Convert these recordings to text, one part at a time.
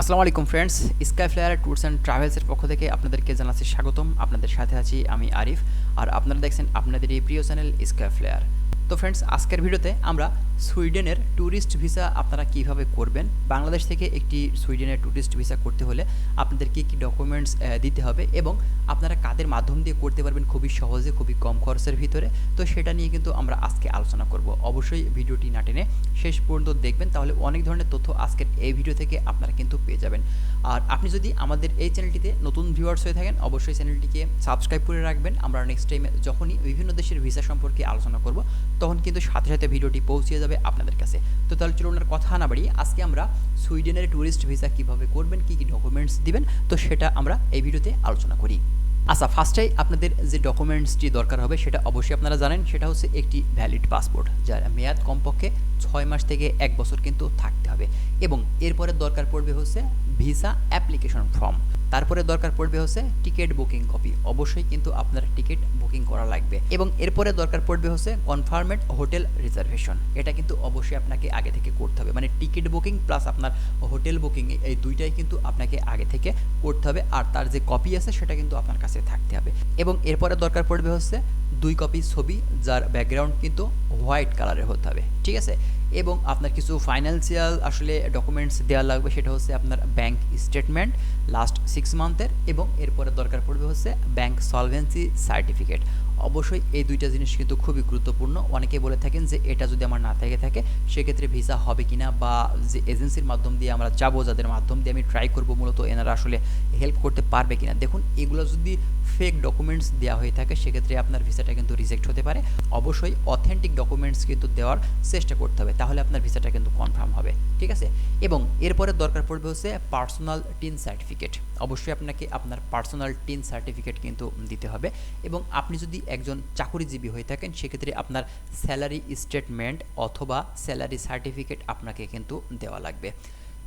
আসসালামু আলাইকুম friends sky flyer tours and ট্রাভেলসের পক্ষ থেকে আপনাদেরকে জানাচ্ছি স্বাগতম। আপনাদের সাথে আছি আমি আরিফ। আর আপনারা দেখছেন আপনাদের এই প্রিয় চ্যানেল স্কাই ফ্লায়ার তো ফ্রেন্ডস আজকের ভিডিওতে আমরা সুইডেনের ট্যুরিস্ট ভিসা আপনারা কীভাবে করবেন? বাংলাদেশ থেকে একটি সুইডেনের ট্যুরিস্ট ভিসা করতে হলে আপনাদের কী কী ডকুমেন্টস দিতে হবে এবং আপনারা কাদের মাধ্যম দিয়ে করতে পারবেন খুবই সহজে, খুবই কম খরচের ভিতরে? তো সেটা নিয়ে কিন্তু আমরা আজকে আলোচনা করব। অবশ্যই ভিডিওটি না টেনে শেষ পর্যন্ত দেখবেন, তাহলে অনেক ধরনের তথ্য আজকের এই ভিডিও থেকে আপনারা কিন্তু পেয়ে যাবেন। আর আপনি যদি আমাদের এই চ্যানেলটিতে নতুন ভিউয়ার্স হয়ে থাকেন, অবশ্যই চ্যানেলটিকে সাবস্ক্রাইব করে রাখবেন। আমরা নেক্সট টাইমে যখনই বিভিন্ন দেশের ভিসা সম্পর্কে আলোচনা করব, তখন কিন্তু সাথে সাথে ভিডিওটি পৌঁছে যাবে আপনাদের কাছে। তো তাহলে চলুন কথা না বাড়িয়ে, আজকে আমরা সুইডেনের ট্যুরিস্ট ভিসা কীভাবে করবেন, কী কী ডকুমেন্টস দিবেন, তো সেটা আমরা এই ভিডিওতে আলোচনা করি। আচ্ছা ফার্স্টেই আপনাদের যে ডকুমেন্টসটি দরকার হবে, সেটা অবশ্যই আপনারা জানেন, সেটা হচ্ছে একটি ভ্যালিড পাসপোর্ট যার মেয়াদ কমপক্ষে ছয় মাস থেকে এক বছর কিন্তু থাকতে হবে। এবং এরপরে দরকার পড়বে হচ্ছে ভিসা অ্যাপ্লিকেশন ফর্ম। তারপরে দরকার পড়বে হচ্ছে টিকিট বুকিং কপি। অবশ্যই কিন্তু আপনার টিকিট বুকিং করা লাগবে। এবং এরপরে দরকার পড়বে হচ্ছে কনফার্মেড হোটেল রিজার্ভেশন। এটা কিন্তু অবশ্যই আপনাকে আগে থেকে করতে হবে। মানে টিকিট বুকিং প্লাস আপনার হোটেল বুকিং এই দুইটাই কিন্তু আপনাকে আগে থেকে করতে হবে। আর তার যে কপি আছে সেটা কিন্তু আপনার কাছে থাকতে হবে। এবং এরপরে দরকার পড়বে হচ্ছে দুই কপি ছবি, যার ব্যাকগ্রাউন্ড কিন্তু হোয়াইট কালারের হতে হবে, ঠিক আছে? এবং আপনার কিছু ফাইন্যান্সিয়াল আসলে ডকুমেন্টস দেওয়া লাগবে, সেটা হচ্ছে আপনার ব্যাংক স্টেটমেন্ট লাস্ট সিক্স মান্থের এবং এরপরে দরকার পড়বে হচ্ছে ব্যাংক সলভেন্সি সার্টিফিকেট অবশ্যই এই দুইটা জিনিস কিন্তু খুবই গুরুত্বপূর্ণ। অনেকে বলে থাকেন যে এটা যদি আমার না থেকে থাকে, সেক্ষেত্রে ভিসা হবে কিনা বা যে এজেন্সির মাধ্যম দিয়ে আমরা যাব, যাদের মাধ্যম দিয়ে আমি ট্রাই করব, মূলত এনারা আসলে হেল্প করতে পারবে কিনা। দেখুন, এগুলো যদি ফেক ডকুমেন্টস দেওয়া হয়ে থাকে, সেক্ষেত্রে আপনার ভিসাটা কিন্তু রিজেক্ট হতে পারে। অবশ্যই অথেন্টিক ডকুমেন্টস কিন্তু দেওয়ার চেষ্টা করতে হবে, তাহলে আপনার ভিসাটা কিন্তু কনফার্ম হবে, ঠিক আছে? এবং এরপরে দরকার পড়বে হচ্ছে পার্সোনাল টিন সার্টিফিকেট অবশ্যই আপনাকে আপনার পার্সোনাল টিন সার্টিফিকেট কিন্তু দিতে হবে। এবং আপনি যদি একজন চাকুরিজীবী হয়ে থাকেন, সেক্ষেত্রে আপনার স্যালারি স্টেটমেন্ট অথবা স্যালারি সার্টিফিকেট আপনাকে কিন্তু দেওয়া লাগবে।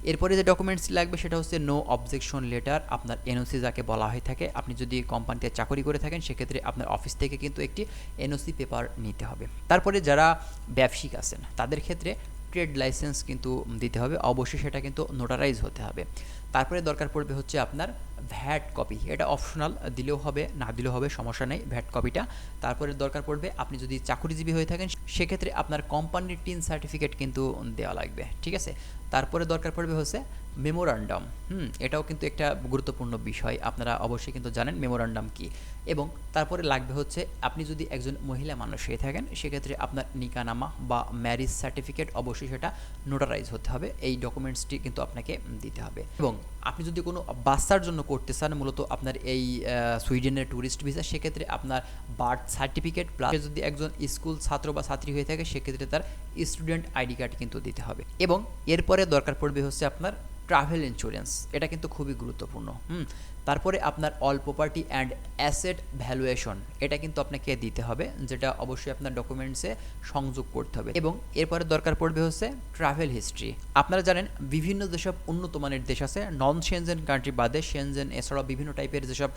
এরপরে যে ডকুমেন্টস লাগবে, সেটা হচ্ছে নো অবজেকশন লেটার আপনার এনওসি যাকে বলা হয়ে থাকে। আপনি যদি কোম্পানিতে চাকরি করে থাকেন, সেক্ষেত্রে আপনার অফিস থেকে কিন্তু একটি এনওসি পেপার নিতে হবে। তারপরে যারা ব্যবসায়িক আছেন, তাদের ক্ষেত্রে ট্রেড লাইসেন্স কিন্তু দিতে হবে। অবশ্যই সেটা কিন্তু নোটারাইজ হতে হবে। তারপরে দরকার পড়বে হচ্ছে আপনার ভ্যাট কপি। এটা অপশনাল, দিলেও হবে, না দিলেও হবে, সমস্যা নেই, ভ্যাট কপিটা। তারপরে দরকার পড়বে আপনি যদি চাকুরিজীবী হয়ে থাকেন, সেক্ষেত্রে আপনার কোম্পানির টিন সার্টিফিকেট কিন্তু দেওয়া লাগবে, ঠিক আছে? তারপরে দরকার পড়বে হচ্ছে মেমোরান্ডাম হুম, এটাও কিন্তু একটা গুরুত্বপূর্ণ বিষয়, আপনারা অবশ্যই কিন্তু জানেন মেমোরান্ডাম কি। এবং তারপরে লাগবে হচ্ছে আপনি যদি একজন মহিলা মানুষ হয়ে থাকেন, সেক্ষেত্রে আপনার নিকানামা বা ম্যারিজ সার্টিফিকেট অবশ্যই সেটা নোটারাইজ হতে হবে, এই ডকুমেন্টসটি কিন্তু আপনাকে দিতে হবে। এবং আপনি যদি কোনো বাচ্চার জন্য করতে চান, মূলত আপনার এই সুইডেনের ট্যুরিস্ট ভিসা সেক্ষেত্রে আপনার বার্থ সার্টিফিকেট প্লাস যদি একজন স্কুল ছাত্র বা ছাত্রী হয়ে থাকে, সেক্ষেত্রে তার স্টুডেন্ট আইডি কার্ড কিন্তু দিতে হবে। এবং এরপরে দরকার পড়বে হচ্ছে আপনার ট্রাভেল ইন্স্যুরেন্স এটা কিন্তু খুবই গুরুত্বপূর্ণ। হুম? তারপরে আপনার all property and asset valuation এটা কিন্তু আপনাকে দিতে হবে, যেটা অবশ্যই আপনার ডকুমেন্টসে সংযোগ করতে হবে। এবং এরপরে দরকার পড়বে হচ্ছে ট্রাভেল হিস্ট্রি আপনারা জানেন, বিভিন্ন যেসব উন্নত মানের দেশ আছে নন সেনজেন কান্ট্রি বাদে সেনজেন এছাড়াও বিভিন্ন টাইপের যেসব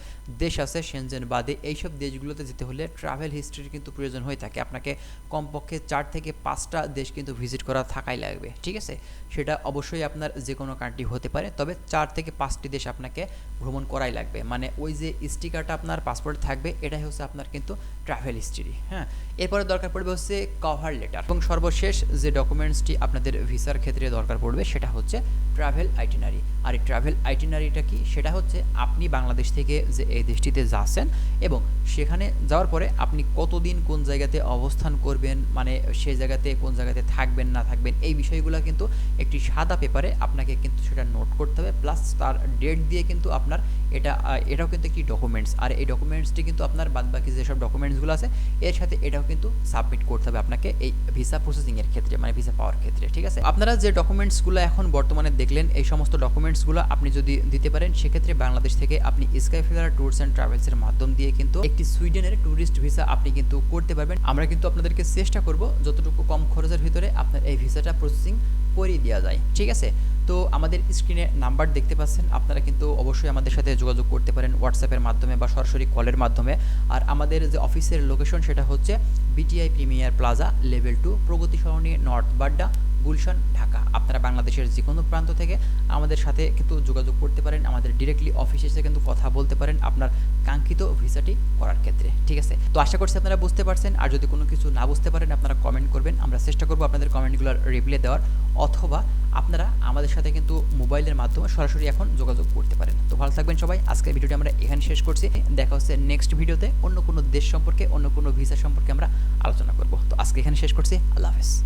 দেশ আছে সেনজেন বাদে, এইসব দেশগুলোতে যেতে হলে ট্রাভেল হিস্ট্রির কিন্তু প্রয়োজন হয়ে থাকে। আপনাকে কমপক্ষে চার থেকে পাঁচটা দেশ কিন্তু ভিজিট করা থাকাই লাগবে, ঠিক আছে? সেটা অবশ্যই আপনার যে কোনো কান্ট্রি হতে পারে, তবে চার থেকে পাঁচটি দেশ আপনাকে ভ্রমণ করাই লাগবে। মানে ওই যে স্টিকারটা আপনার পাসপোর্টে থাকবে, এটাই হচ্ছে আপনার কিন্তু ট্রাভেল হিস্ট্রি হ্যাঁ? এরপরে দরকার পড়বে হচ্ছে কভার লেটার এবং সর্বশেষ যে ডকুমেন্টসটি আপনাদের ভিসার ক্ষেত্রে দরকার পড়বে, সেটা হচ্ছে ট্রাভেল আইটিনারি আর এই ট্রাভেল আইটিনারিটা কি? সেটা হচ্ছে আপনি বাংলাদেশ থেকে যে এই দেশটিতে যাচ্ছেন এবং সেখানে যাওয়ার পরে আপনি কতদিন কোন জায়গাতে অবস্থান করবেন মানে সেই জায়গাতে কোন জায়গাতে থাকবেন, না থাকবেন, এই বিষয়গুলো কিন্তু একটি সাদা পেপারে আপনাকে কিন্তু সেটা নোট করতে হবে প্লাস তার ডেট দিয়ে কিন্তু আপনার এটা এটাও কিন্তু একটি ডকুমেন্টস আর এই ডকুমেন্টসটি কিন্তু আপনার বাদবাকি যেসব ডকুমেন্টসগুলো আছে, এর সাথে এটাও কিন্তু সাবমিট করতে হবে আপনাকে এই ভিসা প্রসেসিংয়ের ক্ষেত্রে মানে ভিসা পাওয়ার ক্ষেত্রে, ঠিক আছে? আপনারা যে ডকুমেন্টসগুলো এখন বর্তমানে দেখলেন, এই সমস্ত ডকুমেন্টসগুলো আপনি যদি দিতে পারেন, সেক্ষেত্রে বাংলাদেশ থেকে আপনি স্কাই ফেলার ট্যুরস অ্যান্ড ট্রাভেলসের মাধ্যম দিয়ে কিন্তু একটি সুইডেনের ট্যুরিস্ট ভিসা আপনি কিন্তু করতে পারবেন। আমরা কিন্তু আপনাদেরকে চেষ্টা করব, যতটুকু কম খরচের ভিতরে আপনার এই ভিসাটা প্রসেসিং করিয়ে দেওয়া যায়, ঠিক আছে? তো আমাদের স্ক্রিনে নাম্বার দেখতে পাচ্ছেন। আপনারা কিন্তু অবশ্যই আমাদের সাথে যোগাযোগ করতে পারেন হোয়াটসঅ্যাপের মাধ্যমে বা সরাসরি কলের মাধ্যমে। আর আমাদের যে অফিসের লোকেশন সেটা হচ্ছে BTI premier plaza level two Pragati Sarani north Badda Gulshan, Dhaka. আপনারা বাংলাদেশের যে কোনো প্রান্ত থেকে আমাদের সাথে কিন্তু যোগাযোগ করতে পারেন। আমাদের ডিরেক্টলি অফিসে এসে কিন্তু কথা বলতে পারেন। আপনার কাঙ্ক্ষিত ভিসাটি করার ক্ষেত্রে। ঠিক আছে? তো আশা করছি আপনারা বুঝতে পারছেন। আর যদি কোনো কিছু না বুঝতে পারেন, আপনারা কমেন্ট করবেন। আমরা চেষ্টা করব আপনাদের কমেন্টগুলোর রিপ্লাই দেওয়ার। অথবা আপনারা আমাদের সাথে কিন্তু মোবাইলের মাধ্যমে সরাসরি এখন যোগাযোগ করতে পারেন। তো ভালো থাকবেন সবাই। আজকের ভিডিওটি আমরা এখানে শেষ করছি। দেখা হচ্ছে নেক্সট ভিডিওতে অন্য কোনো দেশ সম্পর্কে, অন্য কোনো ভিসা সম্পর্কে আমরা আলোচনা করব। তো আজকে এখানে শেষ করছি। আল্লাহ হাফেজ।